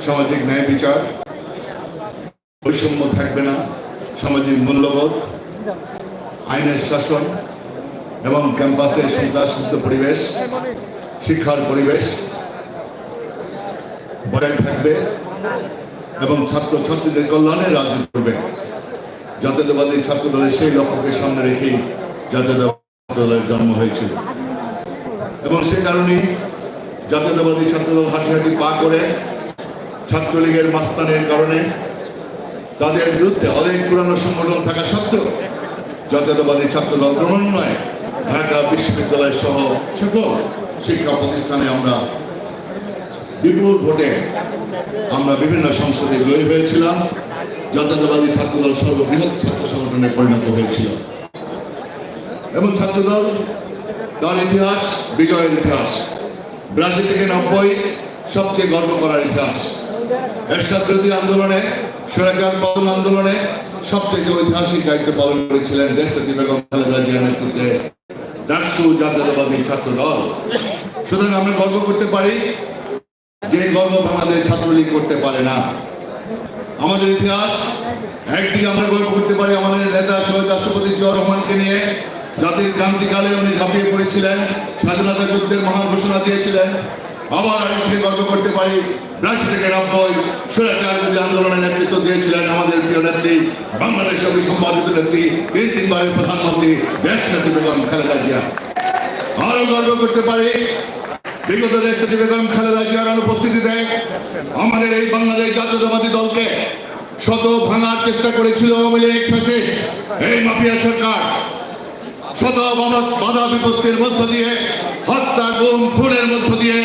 সামাজিক ন্যায় বিচার, বৈষম্য থাকবে না, সামাজিক মূল্যবোধ, আইনের শাসন এবং ক্যাম্পাসে সন্ত্রাসমুক্ত পরিবেশ, শিক্ষার পরিবেশ বজায় থাকবে এবং ছাত্র ছাত্রীদের কল্যাণে রাজনীতি করবে জাতীয়তাবাদী ছাত্র দলের সেই লক্ষ্যকে সামনে রেখেই জাতীয়তাবাদী দলের জন্ম হয়েছিল। এবং সে কারণেই জাতীয়তাবাদী ছাত্রদল হাঁটি হাঁটি পা করে ছাত্রলীগের মাস্তানের কারণে তাদের বিরুদ্ধে অনেক পুরানো সংগঠন থাকা সত্ত্বেও জাতীয়তাবাদী ছাত্রদল ক্রমান্বয়ে ঢাকা বিশ্ববিদ্যালয় সহ সকল শিক্ষা প্রতিষ্ঠানে আমরা বিপুল ভোটে আমরা বিভিন্ন সংসদে জয়ী হয়েছিলাম। জাতীয়তাবাদী ছাত্রদল সর্ববৃহৎ ছাত্র সংগঠনে পরিণত হয়েছিল। এবং ছাত্রদল তার ইতিহাস, বিজয়ের ইতিহাস, বিরাশি থেকে নব্বই সবচেয়ে গর্ব করার ইতিহাস। আন্দোলনে স্বৈরাচার পতন আন্দোলনে সবচেয়ে ঐতিহাসিক দায়িত্ব পালন করেছিলেন দেশনেত্রী বেগম খালেদা জিয়ার নেতৃত্বে ডাকসু জাতীয়তাবাদী ছাত্র দল সুতরাং আমরা গর্ব করতে পারি, যে গর্ব আমাদের ছাত্রলীগ করতে পারে না। আমাদের ইতিহাস, একদিকে আমরা গর্ব করতে পারি আমাদের নেতা শহীদ রাষ্ট্রপতি জিয়া রহমানকে নিয়ে, জাতির ক্রান্তিকালে উনি ঝাঁপিয়ে পড়েছিলেন, স্বাধীনতা যুদ্ধের মহান ঘোষণা দিয়েছিলেন। আবার আরেকদিকে গর্ব করতে পারি বিরাশি থেকে নব্বই সুরাচার বিরোধী আন্দোলনে নেতৃত্ব দিয়েছিলেন আমাদের প্রিয় নেত্রী বাংলাদেশের অভিসম্পাদিত নেত্রী তিন তিনবারের প্রধানমন্ত্রী, দেশ নেত্রী বেগম খালেদা জিয়া। আরও গর্ব করতে পারি, বিগত দেশ থেকে বেগম খালেদা জিয়ার অনুপস্থিতিতে আমাদের এই বাংলাদেশ জাতীয়তাবাদী দলকে শত ভাঙার চেষ্টা করেছিল আওয়ামী ফ্যাসিস্ট, এই মাফিয়া সরকার। শত বাধা বিপত্তির মধ্য দিয়ে হত্যা গুম খুনের মধ্য দিয়ে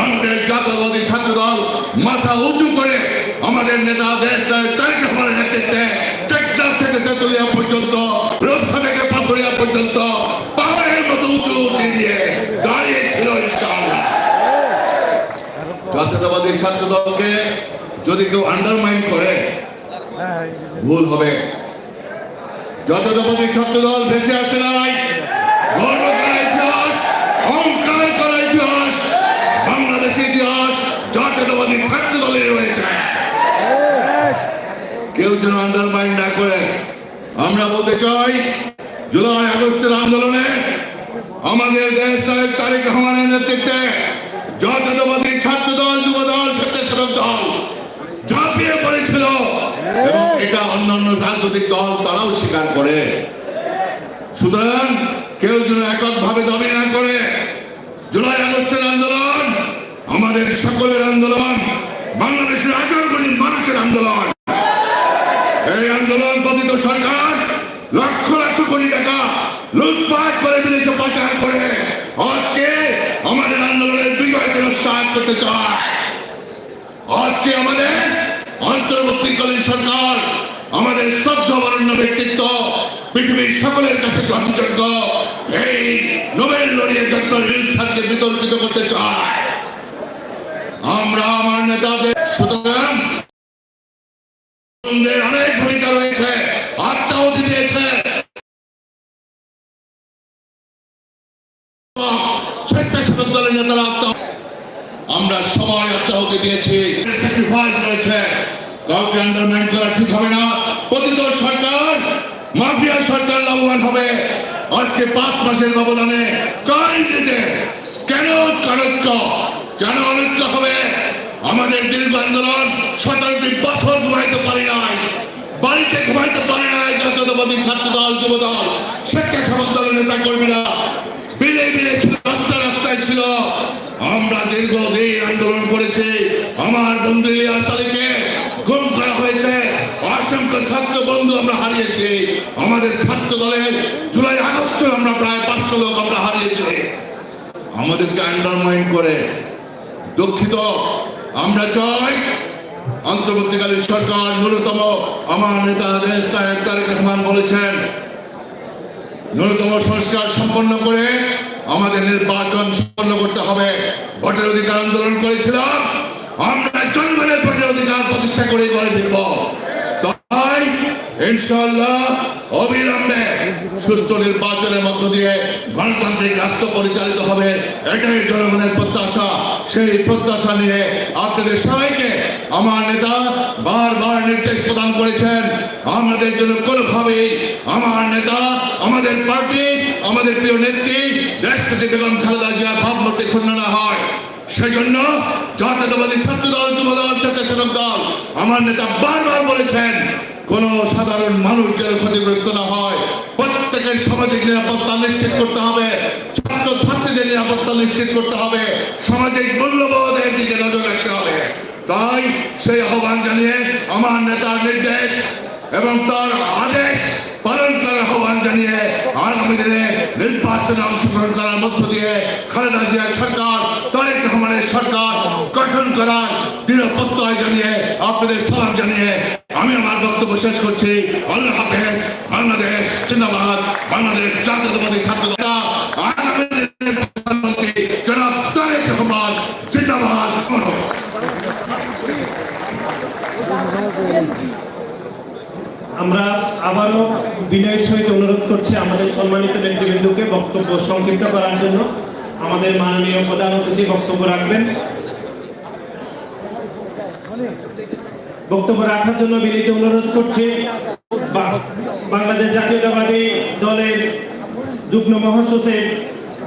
বাংলাদেশ জাতীয়বাদী ছাত্র দল মাথা উঁচু করে আমাদের নেতা দেশ নায়ক তারেক রহমানের নেতৃত্বে টেকনাফ থেকে তেতুলিয়া পর্যন্ত রূপসা থেকে পাথরিয়া পর্যন্ত পাহাড়ের মতো উঁচু উঁচু দিয়ে দাঁড়িয়েছিল ইনশাআল্লাহ জাতীয়তাবাদী ছাত্র দলকে যদি কেউ আন্ডারমাইন করে, ভুল হবে। জাতীয়তাবাদী ছাত্র দল, ভেসে আসে নাই ছাত্র দলের রয়েছে। কেউ যেন না করে। আমরা বলতে চাই, জুলাই আগস্টের আন্দোলনে আমাদের দেশ তারেক রহমানের নেতৃত্বে জাতীয়তাবাদী ছাত্র দল যুব দল স্বেচ্ছাসেবক দল ঝাঁপিয়ে পড়েছিল এবং এটা অন্যান্য রাজনৈতিক দল তারাও স্বীকার করে। সুতরাং কেউ যেন এককভাবে দাবি না করে, জুলাই আগস্টের আন্দোলন আমাদের সকলের আন্দোলন, বাংলাদেশের আঠারো কোটি মানুষের আন্দোলন। এই আন্দোলন পতিত সরকার লক্ষ লক্ষ কোটি টাকা লুটপাট করে বিদেশে পাচার করে আজকে আমাদের আন্দোলনের বিজয়কে সাহায্য করতে চায়। আজকে আমাদের অন্তর্বর্তীকালীন সরকার আমাদের শ্রদ্ধাবরণ্য ব্যক্তিত্ব, পৃথিবীর সকলের কাছে গ্রহণযোগ্য। এই নোবেল লড়িয়ে ডক্টর ইলসাদকে বিতর্কিত করতে চায় আমরা আমার নেতাদের, সুতরাং অনেক ভূমিকা রয়েছে দিয়েছে স্বেচ্ছাসেবক দলের নেতারা আত্মা আমরা সবাই আত্মাহুতি দিয়েছি। স্যাক্রিফাইস রয়েছে। কাউকে আন্ডারমাইন করা ঠিক হবে না। পতিত সরকার, মাফিয়া সরকার লাভবান হবে। আজকে পাঁচ মাসের ব্যবধানে কার দিতে কেন চাণক্য কেন অনৈক্য হবে? আমাদের দীর্ঘ আন্দোলন সতেরোটি বছর ঘুমাইতে পারে নাই। বাড়িতে ঘুমাইতে পারে নাই জাতীয়তাবাদী ছাত্র দল যুব দল স্বেচ্ছাসেবক দলের নেতা কর্মীরা বিলে বিলে রাস্তা রাস্তায় ছিল। আমরা দীর্ঘদিন আন্দোলন করেছি। আমার বন্ধু ইলিয়াস আলীকে গুম করা হয়েছে। অসংখ্য ছাত্র বন্ধু আমরা হারিয়েছি। আমাদের ছাত্র দলের জুলাই আগস্ট আমরা প্রায় পাঁচশো লোক আমরা হারিয়েছি। আমাদেরকে আন্ডারমাইন করে দুঃখিত। আমরা চাই অন্তর্বর্তীকালীন সরকার ন্যূনতম, আমার নেতা দেশ নায়ক তারেক রহমান বলেছেন, ন্যূনতম সংস্কার সম্পন্ন করে আমাদের নির্বাচন সম্পন্ন করতে হবে। ভোটের অধিকার আন্দোলন করেছিলাম। আমরা জনগণের ভোটের অধিকার প্রতিষ্ঠা করে গড়ে ফিরব। তাই ইনশাআল্লাহ অবিলম্বে সুষ্ঠু নির্বাচনের মধ্য দিয়ে গণতান্ত্রিক রাষ্ট্র পরিচালিত হবে। এটাই জনগণের প্রত্যাশা। সেই প্রত্যাশা নিয়ে আপনাদের সবাইকে আমার নেতা বারবার নির্দেশ প্রদান করেছেন, আমাদের জন্য কোনোভাবে আমার নেতা, আমাদের পার্টি, আমাদের প্রিয় নেত্রী দেশটি বেগম খালেদা জিয়ার ভাবমূর্তি ক্ষুণ্ণ না হয়। সেজন্য জাতীয়তাবাদী ছাত্র দল যুব দল স্বেচ্ছাসেবক দল আমার নেতা বারবার বলেছেন, কোন সাধারণ মানুষ যেন ক্ষতিগ্রস্ত না হয়। প্রত্যেকের সামাজিক নিরাপত্তা নিশ্চিত করতে হবে। ছাত্র ছাত্রীদের নিরাপত্তা নিশ্চিত করতে হবে। সামাজিক মূল্যবোধের দিকে নজর রাখতে হবে। তাই সেই আহ্বান জানিয়ে আমার নেতার নির্দেশ এবং তার আদেশ সরকার সরকার আমি আমার বক্তব্য শেষ করছি। বাংলাদেশ বাংলাদেশ জাতীয়তাবাদী ছাত্র করছি আমাদের সম্মানিত নেতৃবৃন্দকে বক্তব্য সংক্ষিপ্ত করার জন্য। আমাদের মাননীয় প্রধান অতিথি বক্তব্য রাখবেন। বক্তব্য রাখার জন্য বিনীত অনুরোধ করছি বাংলাদেশ জাতীয়তাবাদী দলের যুগ্ম মহাসচিব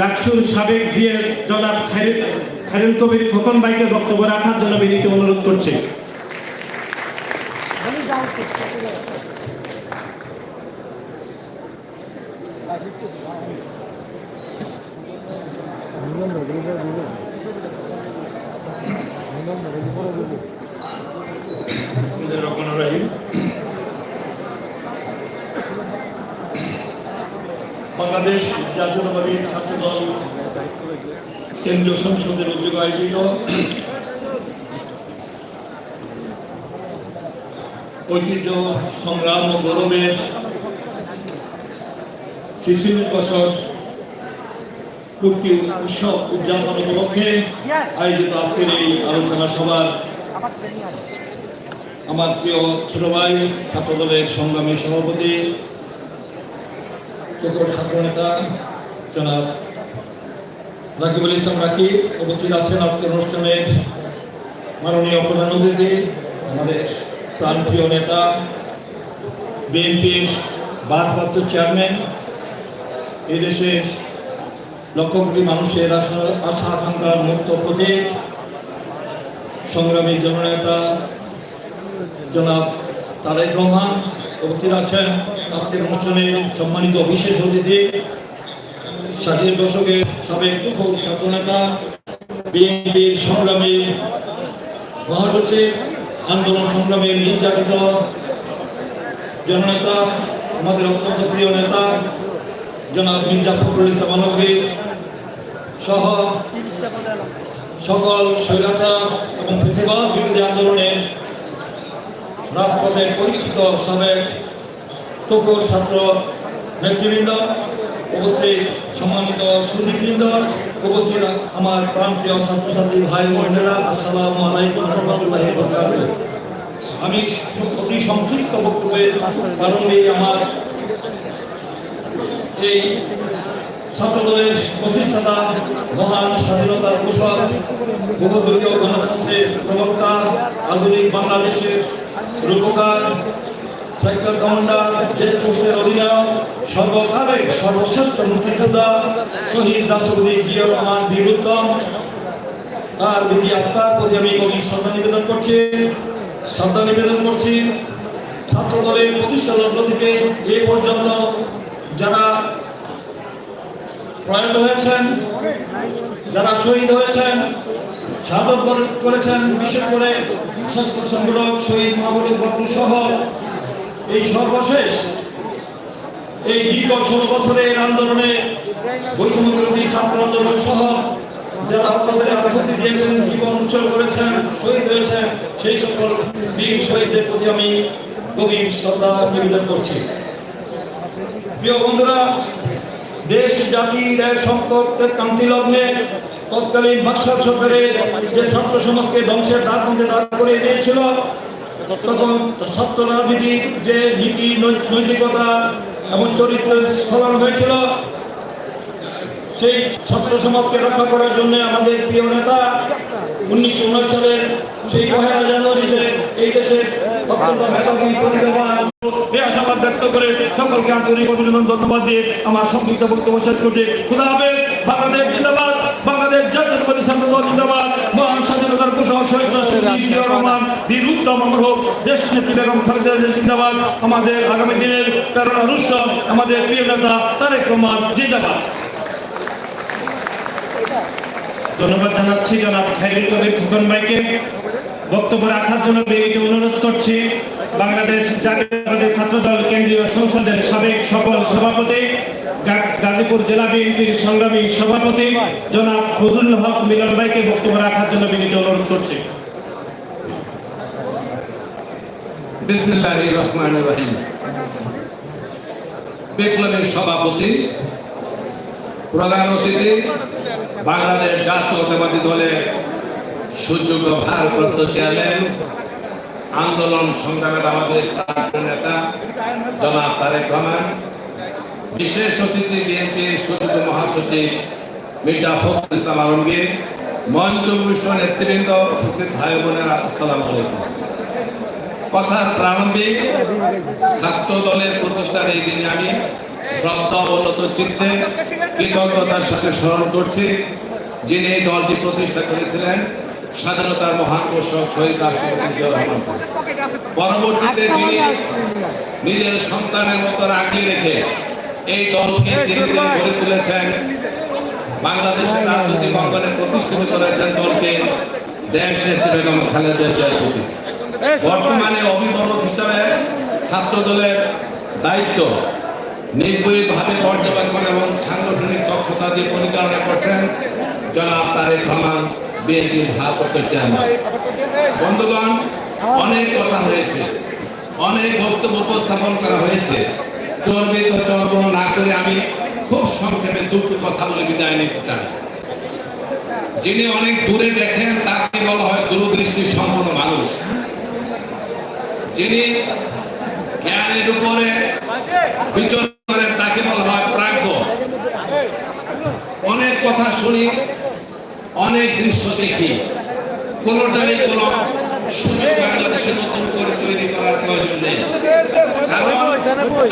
ডাকসুর সাবেক জিএস জনাব খায়রুল কবির খোকন বাইকের বক্তব্য রাখার জন্য বিনীত অনুরোধ করছি বিসমিল্লাহির রহমানির রহিম। বাংলাদেশ জাতীয়তাবাদী ছাত্র দল কেন্দ্রীয় সংসদের উদ্যোগে আয়োজিত ঐতিহ্য সংগ্রাম ও গৌরবের ছেচল্লিশ বছর পূর্তি উৎসব উদযাপন উপলক্ষে আয়োজিত আজকের এই আলোচনা সভার আমার প্রিয় ছোট ভাই ছাত্র দলের সংগ্রামী সভাপতি ছাত্র নেতা জনাব রাকিবুল ইসলাম রাকি উপস্থিত আছেন আজকের অনুষ্ঠানের মাননীয় প্রধান অতিথি আমাদের প্রাণপ্রিয় নেতা বিএনপির ভারপ্রাপ্ত চেয়ারম্যান এই দেশের লক্ষ কোটি মানুষের আশা আশা আকাঙ্ক্ষার মুক্ত প্রতীক সংগ্রামী জননেতা জনাব তারেক রহমান উপস্থিত আছেন। আজকের অনুষ্ঠানে সম্মানিত বিশেষ অতিথি, ষাটের দশকের সাবেক দুঃখ ছাত্রনেতা, বিএনপির সংগ্রামী মহাসচিব, আন্দোলন সংগ্রামের নির্যাতিত জননেতা, আমাদের অত্যন্ত প্রিয় নেতা, জনাব মির্জা ফখরুল ইসলাম আলমগীর সহ সকল স্বৈরাচার এবং ফেসিবাদ বিরোধী আন্দোলনের রাজপথের পরিচিত সাবেক তুকুর ছাত্র নেতৃবৃন্দ, উপস্থিত সম্মানিত সুদীপবৃন্দ, উপস্থিত আমার প্রাণপ্রিয় ছাত্রছাত্রী ভাই বোনেরা, আসসালামু আলাইকুম রহমতুল্লাহি আমি অতি সংক্ষিপ্ত বক্তব্যের কারণে আমার এই ছাত্রদলের প্রতিষ্ঠাতা মহান স্বাধীনতার পোষক বহুদলীয় গণতন্ত্রের প্রবক্তা, আধুনিক বাংলাদেশের রূপকার সেক্টর কমান্ডার, জেট ফোর্সের অধিনায়ক, সর্বকালের সর্বশ্রেষ্ঠ মুক্তিযোদ্ধা, শহীদ রাষ্ট্রপতি জিয়া রহমান বীর উত্তম। তার বিধি আত্মার প্রতি আমি গভীর শ্রদ্ধা নিবেদন করছি। শ্রদ্ধা নিবেদন করছি ছাত্র দলের প্রতিষ্ঠা লগ্ন থেকে এ পর্যন্ত যারা প্রয়াত হয়েছেন, যারা শহীদ হয়েছেন, সাধক করেছেন, বিশেষ করে স্বাস্থ্য সংগঠক শহীদ মাহমুদুল বট্টু সহ এই সর্বশেষ এই দীর্ঘ ষোলো বছরের আন্দোলনে বৈষম্য বিরোধী ছাত্র আন্দোলন সহ যারা আপনাদের আত্মহত্যা দিয়েছেন, জীবন উজ্জ্বল করেছেন, শহীদ হয়েছেন, সেই সকল বীর শহীদদের প্রতি আমি গভীর শ্রদ্ধা নিবেদন করছি। প্রিয় বন্ধুরা দেশ, জাতির সংকটের ক্রান্তি লগ্নে তৎকালীন বাদশাহ সরকারের যে ছাত্র সমাজকে ধ্বংসের দ্বার মধ্যে দাঁড় করে দিয়েছিল, তখন ছাত্র রাজনীতির যে নীতি নৈতিকতা এবং চরিত্রের স্খলন হয়েছিল, সেই ছাত্র সমাজকে রক্ষা করার জন্য আমাদের প্রিয় নেতা উনিশশো সালের সেই পহেলা জানুয়ারিতে এই দেশের অত্যন্ত মেধাবী এই আশাবাদ ব্যক্ত করে সকলকে আন্তরিক অভিনন্দন, ধন্যবাদ দিয়ে আমার সংক্ষিপ্ত বক্তব্য শেষ করছি। খুদা হাফেজ, বাংলাদেশ জিন্দাবাদ, বাংলাদেশ জাতীয়তাবাদী ছাত্র দল জিন্দাবাদ, মহান স্বাধীনতার ঘোষক শহীদ রহমান, বীর উত্তম অমর হোক দেশ নেত্রী বেগম খালেদা জিন্দাবাদ, আমাদের আগামী দিনের প্রেরণা রুষ্ট আমাদের প্রিয় নেতা তারেক রহমান জিন্দাবাদ। ধন্যবাদ জানাচ্ছি জনাব খাইরুল কবির খোকন ভাইকে। বক্তব্য রাখার জন্য অনুরোধ করছি। বাংলাদেশ জাতীয়তাবাদী ছাত্রদল কেন্দ্রীয় সংসদের সাবেক সকল সভাপতি গাজীপুর জেলা বিএনপির সংগ্রামী সভাপতি জনাব ফজলুল হক মিলন ভাইকে বক্তব্য রাখার জন্য বিনীত অনুরোধ করছি। সভাপতি, প্রধান অতিথি, বাংলাদেশ জাতীয়তাবাদী দলের সুযোগ্য ভারপ্রাপ্ত চেয়ারম্যান আন্দোলন সংগ্রামের আমাদের নেতা জনাব তারেক রহমান, বিশেষ অতিথি বিএনপির সুযোগ্য মহাসচিব মির্জা ফখরুল ইসলাম আলমগীর, মঞ্চ উপবিষ্ট নেতৃবৃন্দ উপস্থিত ভাই বোনেরা, আসসালামু আলাইকুম। কথার প্রারম্ভিক ছাত্র দলের প্রতিষ্ঠার এই দিনে আমি শ্রদ্ধা অবনত চিত্তে কৃতজ্ঞতার সাথে স্মরণ করছি যিনি এই দলটি প্রতিষ্ঠা করেছিলেন। স্বাধীনতার মহান পোষক শহীদ রাষ্ট্রপতি রহমান। পরবর্তীতে তিনি নিজের সন্তানের মতো রাখি রেখে এই দলকে ধীরে গড়ে তুলেছেন। বাংলাদেশের রাজনৈতিক অঙ্গনে প্রতিষ্ঠিত করেছেন দলকে দেশ নেত্রী বেগম খালেদা জিয়ার বর্তমানে অভিভাবক হিসাবে ছাত্র দলের দায়িত্ব নির্ভয়ভাবে পর্যবেক্ষণ এবং সাংগঠনিক দক্ষতা দিয়ে পরিচালনা করছেন জনাব তারেক রহমান। বিএনপির ভারপ্রাপ্ত চেয়ারম্যান। বন্ধুগণ, অনেক কথা হয়েছে। অনেক বক্তব্য উপস্থাপন করা হয়েছে। চর্বিত চর্ব না করে আমি খুব সংক্ষেপে দুটো কথা বলে বিদায় নিতে চাই। যিনি অনেক দূরে দেখেন তাকে বলা হয় দূরদৃষ্টি সম্পন্ন মানুষ। যিনি জ্ঞানের উপরে বিচরণ করেন, তাকে বলা হয় প্রাজ্ঞ। অনেক কথা শুনি অনেক দৃশ্য দেখি। কোনোটারই কোনো সুযোগ বাংলাদেশে নতুন করে তৈরি করার প্রয়োজন নেই।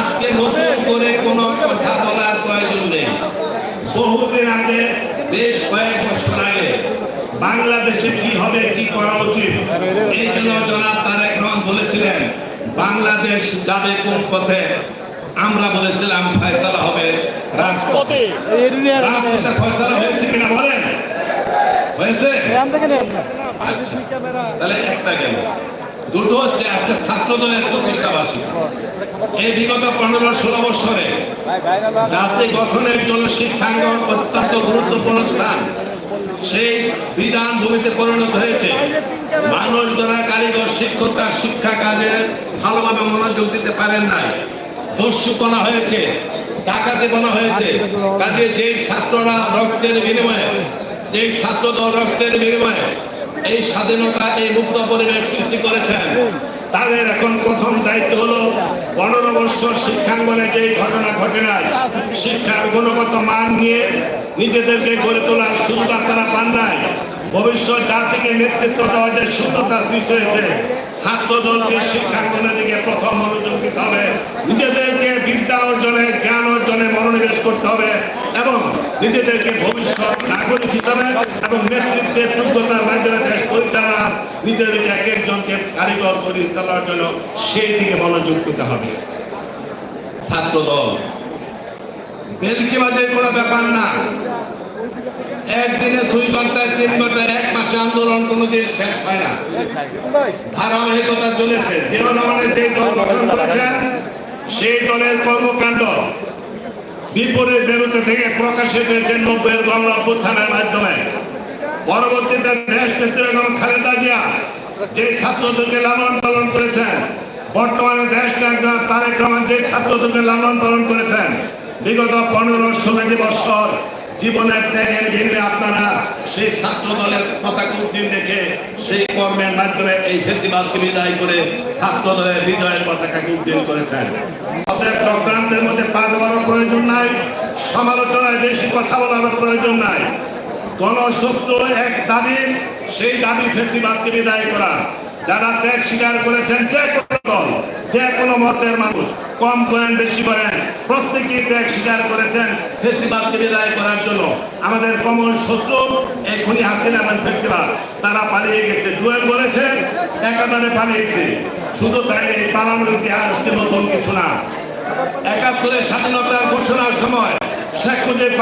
আজকে নতুন করে কোনো কথা বলার প্রয়োজন নেই। বহুদিন আগে বেশ কয়েক বছর আগে বাংলাদেশে কি হবে কি করা উচিত এই জন্য জনাব তারেক রহমান বলেছিলেন বাংলাদেশ যাবে কোন পথে? আমরা বলেছিলাম ফয়সালা হবে রাজপথে। রাজপথে ফয়সালা হয়েছে কিনা বলেন? হয়েছে? আচ্ছা। তাহলে একটা গেল দুটো হচ্ছে আজকে ছাত্র দলের প্রতিষ্ঠা এই বিগত পনেরো ষোলো বছরে জাতি গঠনের জন্য শিক্ষাঙ্গন অত্যন্ত গুরুত্বপূর্ণ স্থান। সেই বিধান ভূমিতে পরিণত হয়েছে। মানুষ যারা কারিগর শিক্ষকরা শিক্ষা কাজে ভালোভাবে মনোযোগ দিতে পারেন নাই। দস্যুপনা হয়েছে ডাকাতি বনা হয়েছে। কাজে যেই ছাত্ররা রক্তের বিনিময়ে যেই ছাত্র দল রক্তের বিনিময়ে এই স্বাধীনতা, এই মুক্ত পরিবেশ সৃষ্টি করেছেন, তাদের এখন প্রথম দায়িত্ব হলো পনেরো বছর শিক্ষাঙ্গনে যে ঘটনা ঘটে নাই, শিক্ষার গুণগত মান নিয়ে নিজেদেরকে গড়ে তোলার সুযোগ আপনারা পান নাই। ভবিষ্যৎ জাতিকে নেতৃত্ব দেওয়ার যে সুন্দরতা সৃষ্টি হয়েছে ছাত্র দলকে শিক্ষাঙ্গনের দিকে প্রথম মনোযোগ দিতে হবে। নিজেদেরকে বিদ্যা অর্জনে, জ্ঞান অর্জনে মনোনিবেশ করতে হবে এবং নিজেদেরকে ভবিষ্যৎ নাগরিক হিসাবে এবং নেতৃত্বের যোগ্যতার মাধ্যমে দেশ পরিচালনা নিজেদেরকে এক একজনকে কারিগর করে তোলার জন্য সেই দিকে মনোযোগ দিতে হবে। ছাত্র দল বেলকিবাদের কোনো ব্যাপার না। একদিনে দুই ঘন্টায়, তিন ঘন্টায়, এক মাসে আন্দোলন কোনোদিন শেষ হয় না। ধারাবাহিকতা চলেছে। জিয়াউর রহমানের যে দল গঠন করেছেন, সেই দলের কর্মকাণ্ড বিপরীত বিরুদ্ধে থেকে প্রকাশিত হয়েছে নব্বই গণ অভ্যুত্থানের মাধ্যমে। পরবর্তীতে দেশ নেত্রী বেগম খালেদা জিয়া যে ছাত্রদেরকে লালন পালন করেছেন, বর্তমানে দেশ তারেক রহমান যে ছাত্রদেরকে লালন পালন করেছেন, বিগত পনেরো ষোলোটি বছর জীবনের ত্যাগের ভিড়ে আপনারা সেই ছাত্র দলের পতাকা উদ্দিন দেখে সেই কর্মের মাধ্যমে এই ফেসিবাদকে বিদায় করে ছাত্র দলের বিজয়ের পতাকাকে উদ্দিন করেছেন। অতএব চক্রান্তের মধ্যে পা দেওয়ারও প্রয়োজন নাই, সমালোচনায় বেশি কথা বলারও প্রয়োজন নাই। গণশত্রু এক দাবি, সেই দাবি ফেসিবাদকে বিদায় করা। যারা ত্যাগ স্বীকার করেছেন যে কোনো দল, যে কোনো মতের মানুষ, কম করেন বেশি করেন প্রত্যেকেই ত্যাগ স্বীকার করেছেন ফেসিবাদকে বিদায় করার জন্য। আমাদের কমল শত্রু এখনই হাসিনা এবং ফেসিবাদ। তারা পালিয়ে গেছে জুয়েল করেছেন একাধারে পালিয়েছে। শুধু তাই এই পালানোর ইতিহাসের মতন কিছু না। একাত্তরের স্বাধীনতার ঘোষণার সময় শেখ মুজিব